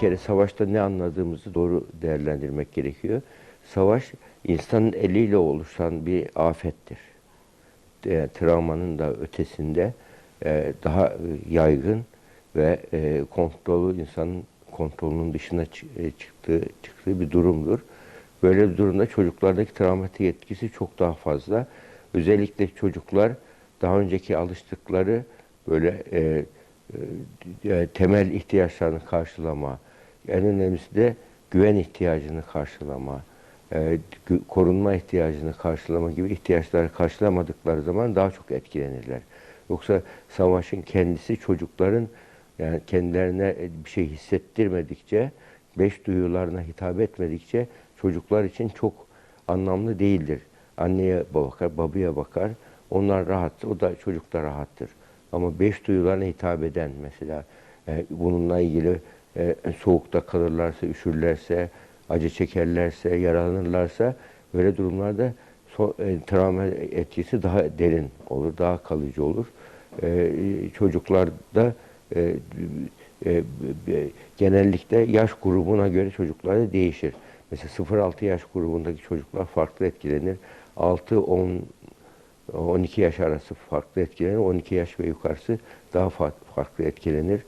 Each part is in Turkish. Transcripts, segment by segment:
Kere savaşta ne anladığımızı doğru değerlendirmek gerekiyor. Savaş insanın eliyle oluşan bir afettir. E, travmanın da ötesinde e, daha e, yaygın ve e, kontrolü insanın kontrolünün dışına e, çıktığı çıktığı bir durumdur. Böyle bir durumda çocuklardaki travmatik etkisi çok daha fazla. Özellikle çocuklar daha önceki alıştıkları böyle e, e, temel ihtiyaçlarını karşılama, en önemlisi de güven ihtiyacını karşılama, e, korunma ihtiyacını karşılama gibi ihtiyaçları karşılamadıkları zaman daha çok etkilenirler. Yoksa savaşın kendisi çocukların yani kendilerine bir şey hissettirmedikçe, beş duyularına hitap etmedikçe çocuklar için çok anlamlı değildir. Anneye bakar, babaya bakar. Onlar rahat, o da çocuk da rahattır. Ama beş duyularına hitap eden mesela e, bununla ilgili e, soğukta kalırlarsa, üşürlerse, acı çekerlerse, yaralanırlarsa böyle durumlarda e, travma etkisi daha derin olur, daha kalıcı olur. E, çocuklarda e, e, genellikle yaş grubuna göre çocuklarda değişir. Mesela 0-6 yaş grubundaki çocuklar farklı etkilenir. 6-10 12 yaş arası farklı etkilenir. 12 yaş ve yukarısı daha farklı etkilenir.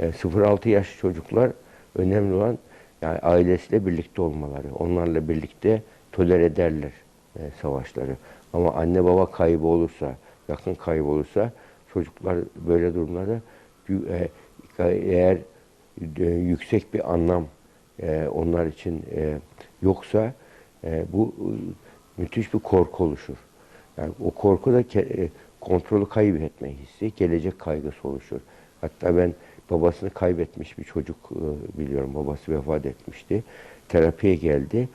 E, 0-6 yaş çocuklar önemli olan yani ailesiyle birlikte olmaları. Onlarla birlikte tolere ederler e, savaşları. Ama anne baba kaybı olursa, yakın kaybı olursa çocuklar böyle durumlarda gü- e, eğer e, yüksek bir anlam e, onlar için e, yoksa e, bu e, müthiş bir korku oluşur. Yani o korku da ke- e, kontrolü kaybetme hissi, gelecek kaygısı oluşur. Hatta ben babasını kaybetmiş bir çocuk e, biliyorum. Babası vefat etmişti. Terapiye geldi.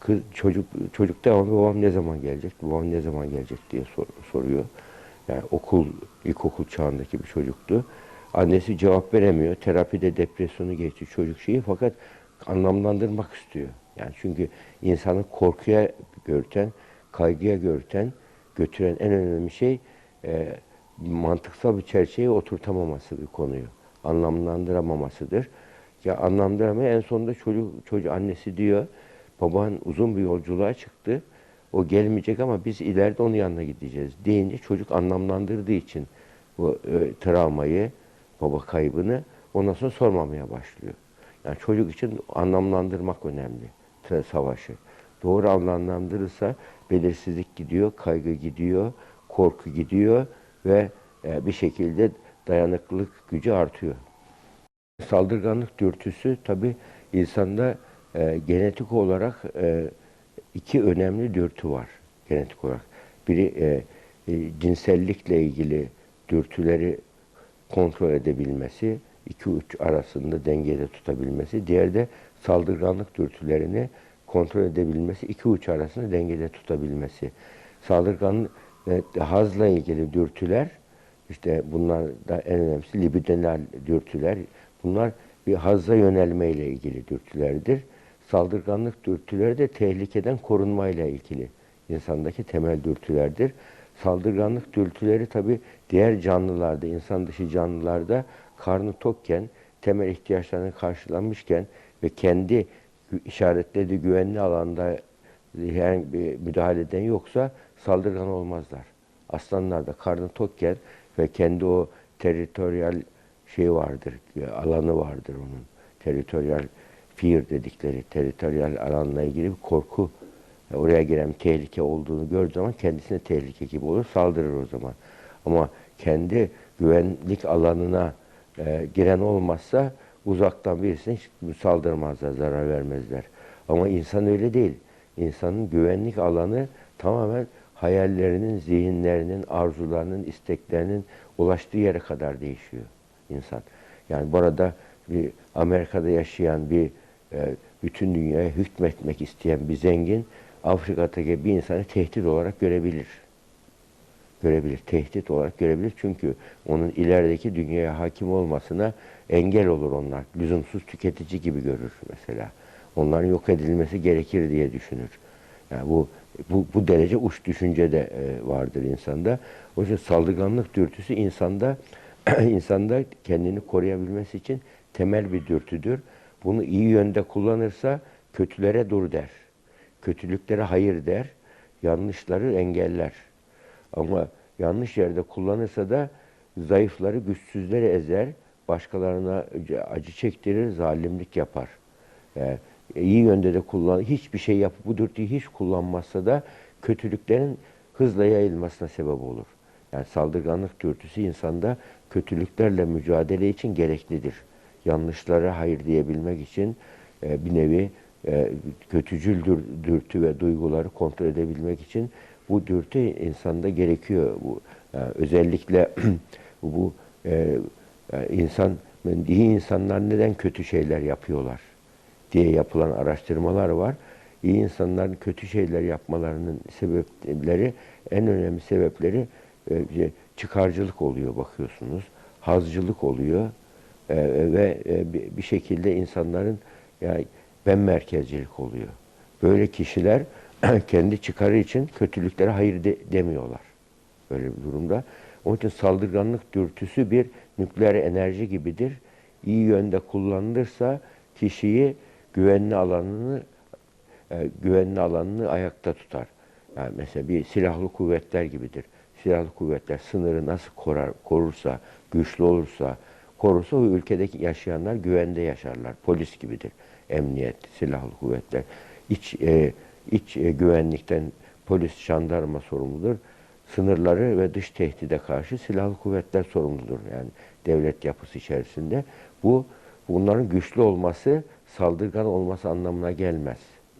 Kız, çocuk çocuk devamlı babam ne zaman gelecek, babam ne zaman gelecek diye sor- soruyor. Yani okul, ilkokul çağındaki bir çocuktu. Annesi cevap veremiyor. Terapide depresyonu geçti çocuk şeyi fakat anlamlandırmak istiyor. Yani çünkü insanı korkuya görten, kaygıya görten, götüren en önemli şey e, mantıksal bir çerçeveye oturtamaması bir konuyu. Anlamlandıramamasıdır. Ya anlamlandıramıyor. En sonunda çocuk, çocuk annesi diyor, baban uzun bir yolculuğa çıktı. O gelmeyecek ama biz ileride onun yanına gideceğiz deyince çocuk anlamlandırdığı için bu e, travmayı, baba kaybını ondan sonra sormamaya başlıyor. Yani çocuk için anlamlandırmak önemli savaşı. Doğru anlamlandırırsa belirsizlik gidiyor, kaygı gidiyor, korku gidiyor ve e, bir şekilde dayanıklılık gücü artıyor. Saldırganlık dürtüsü tabi insanda e, genetik olarak e, iki önemli dürtü var genetik olarak. Biri e, e, cinsellikle ilgili dürtüleri kontrol edebilmesi, iki uç arasında dengede tutabilmesi. Diğeri de saldırganlık dürtülerini kontrol edebilmesi, iki uç arasında dengede tutabilmesi. Saldırgan e, hazla ilgili dürtüler, işte bunlar da en önemlisi libidinal dürtüler. Bunlar bir hazza yönelme ile ilgili dürtülerdir. Saldırganlık dürtüleri de tehlikeden korunmayla ilgili insandaki temel dürtülerdir. Saldırganlık dürtüleri tabi diğer canlılarda, insan dışı canlılarda karnı tokken, temel ihtiyaçlarını karşılanmışken ve kendi işaretlediği güvenli alanda herhangi bir müdahaleden yoksa saldırgan olmazlar. Aslanlar da karnı tokken ve kendi o teritoryal şey vardır, e, alanı vardır onun. Teritoryal fear dedikleri, teritoryal alanla ilgili bir korku. E, Oraya giren tehlike olduğunu gördüğü zaman kendisine tehlike gibi olur, saldırır o zaman. Ama kendi güvenlik alanına e, giren olmazsa uzaktan birisine hiç saldırmazlar, zarar vermezler. Ama insan öyle değil. İnsanın güvenlik alanı tamamen hayallerinin, zihinlerinin, arzularının, isteklerinin ulaştığı yere kadar değişiyor insan. Yani burada bir Amerika'da yaşayan bir e, bütün dünyaya hükmetmek isteyen bir zengin Afrika'daki bir insanı tehdit olarak görebilir. Görebilir, tehdit olarak görebilir. Çünkü onun ilerideki dünyaya hakim olmasına engel olur onlar. Lüzumsuz tüketici gibi görür mesela. Onların yok edilmesi gerekir diye düşünür. Yani bu bu, bu derece uç düşünce de e, vardır insanda. O yüzden saldırganlık dürtüsü insanda insanda kendini koruyabilmesi için temel bir dürtüdür. bunu iyi yönde kullanırsa kötülere dur der. Kötülüklere hayır der. Yanlışları engeller. Ama yanlış yerde kullanırsa da zayıfları, güçsüzleri ezer, başkalarına acı çektirir, zalimlik yapar. Yani iyi yönde de kullan, hiçbir şey yapıp bu dürtüyü hiç kullanmazsa da kötülüklerin hızla yayılmasına sebep olur. Yani saldırganlık dürtüsü insanda kötülüklerle mücadele için gereklidir. Yanlışlara hayır diyebilmek için e, bir nevi e, kötücül dür, dürtü ve duyguları kontrol edebilmek için bu dürtü insanda gerekiyor. Bu yani özellikle bu e, yani insan iyi insanlar neden kötü şeyler yapıyorlar diye yapılan araştırmalar var. İyi insanların kötü şeyler yapmalarının sebepleri en önemli sebepleri e, çıkarcılık oluyor bakıyorsunuz. Hazcılık oluyor e, ve e, bir şekilde insanların yani ben merkezcilik oluyor. Böyle kişiler kendi çıkarı için kötülüklere hayır de, demiyorlar. Böyle bir durumda. Onun için saldırganlık dürtüsü bir nükleer enerji gibidir. İyi yönde kullanılırsa kişiyi güvenli alanını e, güvenli alanını ayakta tutar. Yani mesela bir silahlı kuvvetler gibidir. Silahlı kuvvetler sınırı nasıl korar, korursa, güçlü olursa, korursa o ülkedeki yaşayanlar güvende yaşarlar. Polis gibidir. Emniyet, silahlı kuvvetler. İç, e, iç e, güvenlikten polis, jandarma sorumludur. Sınırları ve dış tehdide karşı silahlı kuvvetler sorumludur. Yani devlet yapısı içerisinde. Bu bunların güçlü olması saldırgan olması anlamına gelmez.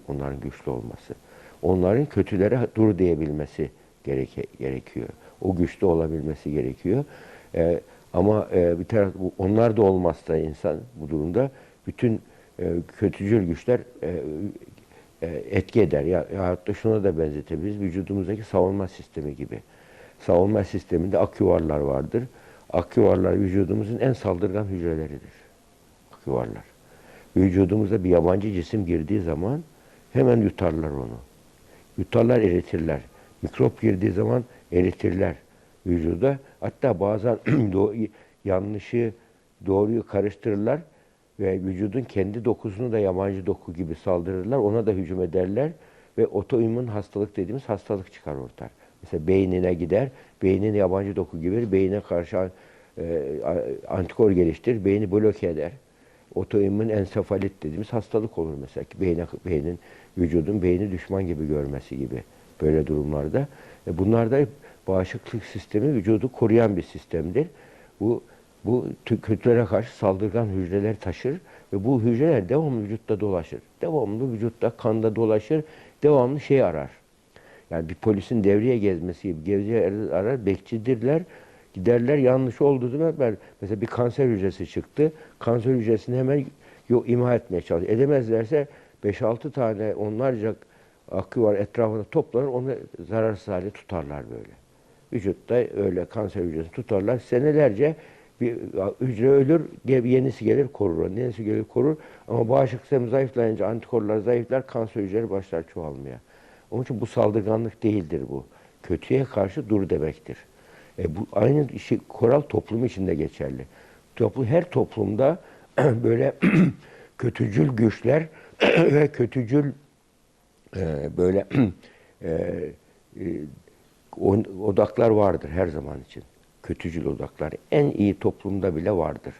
Onların güçlü olması. Onların kötülere dur diyebilmesi gereke, gerekiyor. O güçlü olabilmesi gerekiyor. Ee, ama e, bir taraf onlar da olmazsa insan bu durumda bütün e, kötücül güçler e, e, etki eder. Ya, yahut da şuna da benzetebiliriz. Vücudumuzdaki savunma sistemi gibi. Savunma sisteminde aküvarlar vardır. Aküvarlar vücudumuzun en saldırgan hücreleridir. Aküvarlar. Vücudumuza bir yabancı cisim girdiği zaman hemen yutarlar onu. Yutarlar, eritirler. Mikrop girdiği zaman eritirler vücuda. Hatta bazen yanlışı doğruyu karıştırırlar ve vücudun kendi dokusunu da yabancı doku gibi saldırırlar. Ona da hücum ederler ve otoimmün hastalık dediğimiz hastalık çıkar ortaya. Mesela beynine gider, beynin yabancı doku gibi beyine karşı e, antikor geliştirir, beyni bloke eder. Otoimmün ensefalit dediğimiz hastalık olur mesela. Beyne, beynin, vücudun beyni düşman gibi görmesi gibi böyle durumlarda. E bunlar da bağışıklık sistemi vücudu koruyan bir sistemdir. Bu bu kötülere karşı saldırgan hücreler taşır ve bu hücreler devamlı vücutta dolaşır. Devamlı vücutta kanda dolaşır, devamlı şey arar. Yani bir polisin devreye gezmesi gibi gevzeye arar, bekçidirler. Giderler yanlış olduğu zaman ben mesela bir kanser hücresi çıktı. Kanser hücresini hemen yok imha etmeye çalışır. Edemezlerse 5-6 tane onlarca akü var etrafında toplanır onu zararsız hale tutarlar böyle. Vücutta öyle kanser hücresini tutarlar. Senelerce bir hücre ölür diye bir yenisi gelir korur. Yenisi gelir korur ama bağışıklık sistemi zayıflayınca antikorlar zayıflar kanser hücreleri başlar çoğalmaya. Onun için bu saldırganlık değildir bu. Kötüye karşı dur demektir. E bu aynı işi koral toplum içinde geçerli. Toplu her toplumda böyle kötücül güçler ve kötücül e, böyle e, e, odaklar vardır her zaman için. Kötücül odaklar en iyi toplumda bile vardır.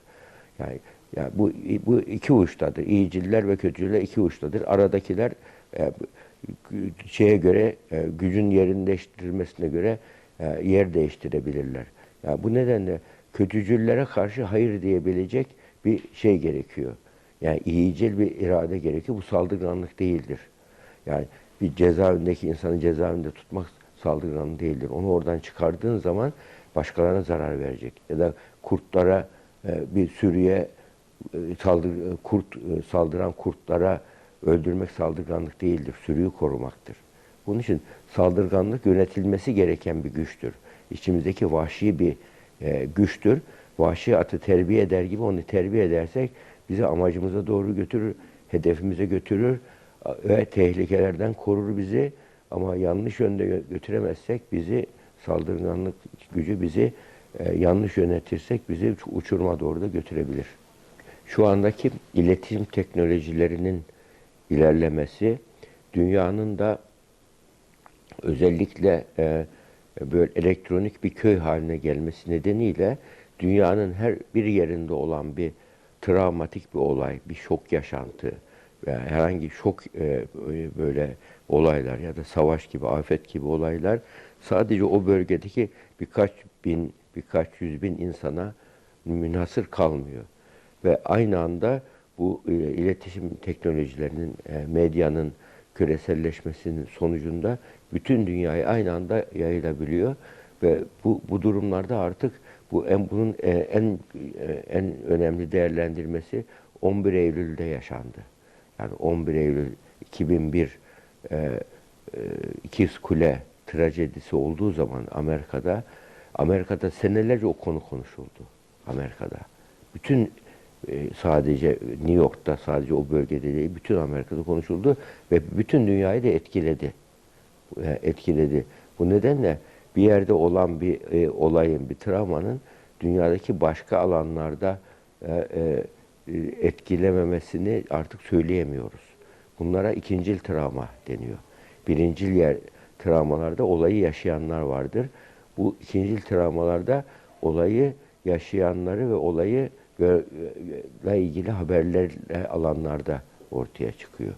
Yani yani bu bu iki uçtadır. İyiciller ve kötücüller iki uçtadır. Aradakiler şeye göre gücün yerinleştirilmesine göre yer değiştirebilirler. Yani bu nedenle kötücüllere karşı hayır diyebilecek bir şey gerekiyor. Yani iyicil bir irade gerekiyor. Bu saldırganlık değildir. Yani bir cezaevindeki insanı cezaevinde tutmak saldırganlık değildir. Onu oradan çıkardığın zaman başkalarına zarar verecek. Ya da kurtlara e, bir sürüye saldır, kurt saldıran kurtlara öldürmek saldırganlık değildir. Sürüyü korumaktır. Bunun için saldırganlık yönetilmesi gereken bir güçtür. İçimizdeki vahşi bir e, güçtür. Vahşi atı terbiye eder gibi onu terbiye edersek bizi amacımıza doğru götürür, hedefimize götürür ve tehlikelerden korur bizi. Ama yanlış yönde götüremezsek bizi saldırganlık gücü bizi e, yanlış yönetirsek bizi uçurma doğru da götürebilir. Şu andaki iletişim teknolojilerinin ilerlemesi dünyanın da özellikle e, böyle elektronik bir köy haline gelmesi nedeniyle dünyanın her bir yerinde olan bir travmatik bir olay, bir şok yaşantı veya herhangi şok e, böyle olaylar ya da savaş gibi, afet gibi olaylar sadece o bölgedeki birkaç bin, birkaç yüz bin insana münhasır kalmıyor. Ve aynı anda bu e, iletişim teknolojilerinin, e, medyanın küreselleşmesinin sonucunda bütün dünyaya aynı anda yayılabiliyor ve bu bu durumlarda artık bu en bunun e, en e, en önemli değerlendirmesi 11 Eylül'de yaşandı. Yani 11 Eylül 2001 e, e, İkiz Kule trajedisi olduğu zaman Amerika'da Amerika'da senelerce o konu konuşuldu. Amerika'da. Bütün sadece New York'ta sadece o bölgede değil bütün Amerika'da konuşuldu ve bütün dünyayı da etkiledi. E, etkiledi. Bu nedenle bir yerde olan bir e, olayın, bir travmanın dünyadaki başka alanlarda e, e, etkilememesini artık söyleyemiyoruz. Bunlara ikincil travma deniyor. Birincil yer travmalarda olayı yaşayanlar vardır. Bu ikincil travmalarda olayı yaşayanları ve olayı ile ilgili haberlerle alanlarda ortaya çıkıyor.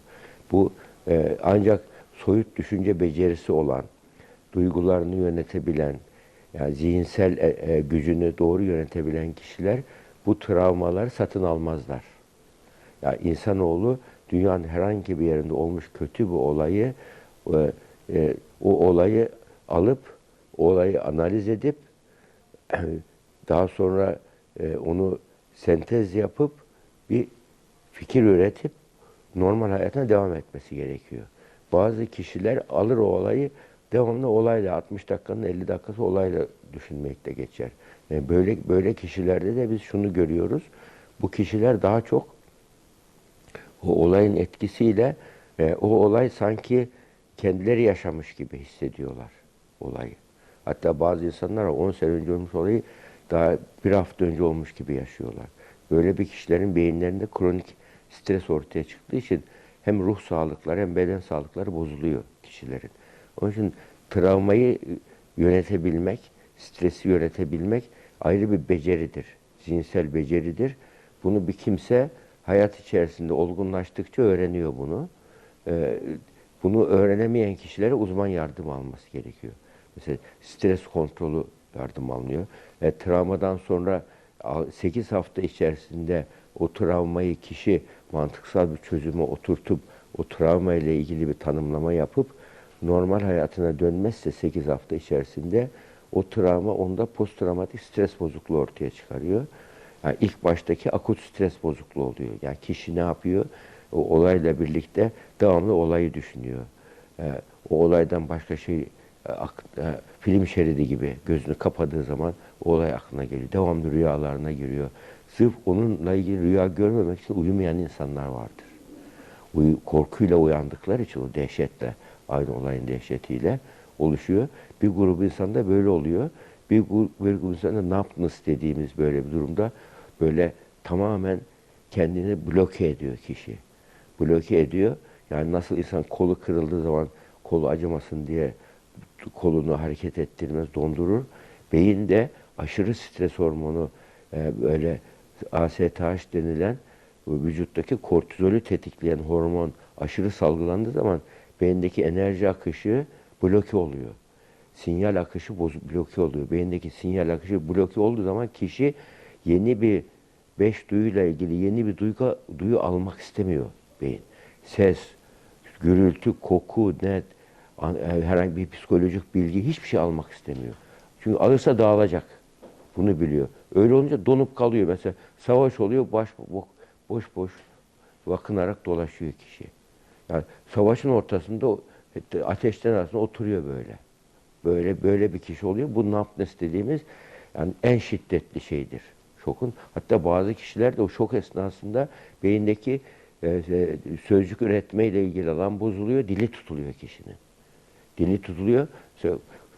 Bu e, ancak soyut düşünce becerisi olan, duygularını yönetebilen, yani zihinsel e, e, gücünü doğru yönetebilen kişiler bu travmaları satın almazlar. Ya yani insanoğlu dünyanın herhangi bir yerinde olmuş kötü bir olayı e, e, o olayı alıp olayı analiz edip daha sonra e, onu sentez yapıp bir fikir üretip normal hayatına devam etmesi gerekiyor. Bazı kişiler alır o olayı devamlı olayla 60 dakikanın 50 dakikası olayla düşünmekte geçer. Yani böyle böyle kişilerde de biz şunu görüyoruz. Bu kişiler daha çok o olayın etkisiyle e, o olay sanki kendileri yaşamış gibi hissediyorlar olayı. Hatta bazı insanlar 10 sene önce olmuş olayı daha bir hafta önce olmuş gibi yaşıyorlar. Böyle bir kişilerin beyinlerinde kronik stres ortaya çıktığı için hem ruh sağlıkları hem beden sağlıkları bozuluyor kişilerin. Onun için travmayı yönetebilmek, stresi yönetebilmek ayrı bir beceridir. Zihinsel beceridir. Bunu bir kimse hayat içerisinde olgunlaştıkça öğreniyor bunu. Ee, bunu öğrenemeyen kişilere uzman yardım alması gerekiyor. Mesela stres kontrolü yardım alınıyor. Ve travmadan sonra 8 hafta içerisinde o travmayı kişi mantıksal bir çözüme oturtup o travma ile ilgili bir tanımlama yapıp normal hayatına dönmezse 8 hafta içerisinde o travma onda posttraumatik stres bozukluğu ortaya çıkarıyor. Yani ilk baştaki akut stres bozukluğu oluyor. Yani kişi ne yapıyor? O olayla birlikte devamlı olayı düşünüyor. Ee, o olaydan başka şey e, film şeridi gibi gözünü kapadığı zaman olay aklına geliyor. Devamlı rüyalarına giriyor. Sırf onunla ilgili rüya görmemek için uyumayan insanlar vardır. Uyu, korkuyla uyandıkları için o dehşetle, aynı olayın dehşetiyle oluşuyor. Bir grup insanda böyle oluyor. Bir grup, bir grup insanda napness dediğimiz böyle bir durumda böyle tamamen kendini bloke ediyor kişi. Bloke ediyor. Yani nasıl insan kolu kırıldığı zaman kolu acımasın diye kolunu hareket ettirmez, dondurur. Beyin de aşırı stres hormonu e, böyle ASTH denilen vücuttaki kortizolü tetikleyen hormon aşırı salgılandığı zaman beyindeki enerji akışı bloke oluyor. Sinyal akışı boz, bloke oluyor. Beyindeki sinyal akışı bloke olduğu zaman kişi yeni bir beş duyuyla ilgili yeni bir duygu, duyu almak istemiyor beyin. Ses, gürültü, koku, net, herhangi bir psikolojik bilgi hiçbir şey almak istemiyor. Çünkü alırsa dağılacak. Bunu biliyor. Öyle olunca donup kalıyor. Mesela savaş oluyor baş, boş boş vakınarak dolaşıyor kişi. Yani savaşın ortasında ateşten arasında oturuyor böyle. Böyle böyle bir kişi oluyor. Bu napnes dediğimiz yani en şiddetli şeydir şokun. Hatta bazı kişiler de o şok esnasında beyindeki e, e sözcük üretmeyle ilgili alan bozuluyor, dili tutuluyor kişinin dili tutuluyor.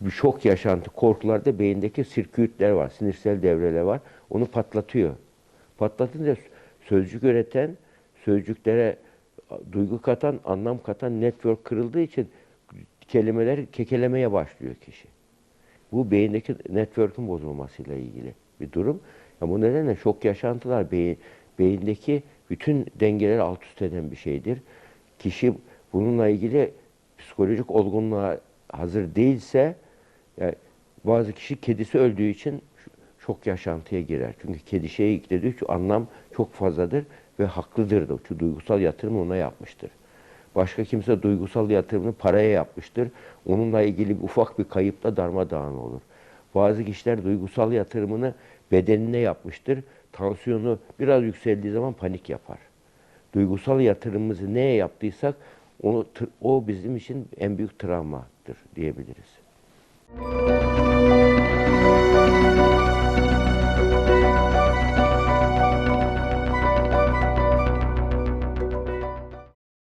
Bir şok yaşantı, korkularda beyindeki sirküitler var, sinirsel devreler var. Onu patlatıyor. Patlatınca sözcük üreten, sözcüklere duygu katan, anlam katan network kırıldığı için kelimeleri kekelemeye başlıyor kişi. Bu beyindeki network'ün bozulmasıyla ilgili bir durum. Ya bu nedenle şok yaşantılar beyin, beyindeki bütün dengeleri alt üst eden bir şeydir. Kişi bununla ilgili psikolojik olgunluğa hazır değilse yani bazı kişi kedisi öldüğü için şok yaşantıya girer. Çünkü kedi şeyi yüklediği için anlam çok fazladır ve haklıdır da. Çünkü duygusal yatırım ona yapmıştır. Başka kimse duygusal yatırımını paraya yapmıştır. Onunla ilgili bir ufak bir kayıpla darmadağın olur. Bazı kişiler duygusal yatırımını bedenine yapmıştır. Tansiyonu biraz yükseldiği zaman panik yapar. Duygusal yatırımımızı neye yaptıysak o, o bizim için en büyük travmadır diyebiliriz. Müzik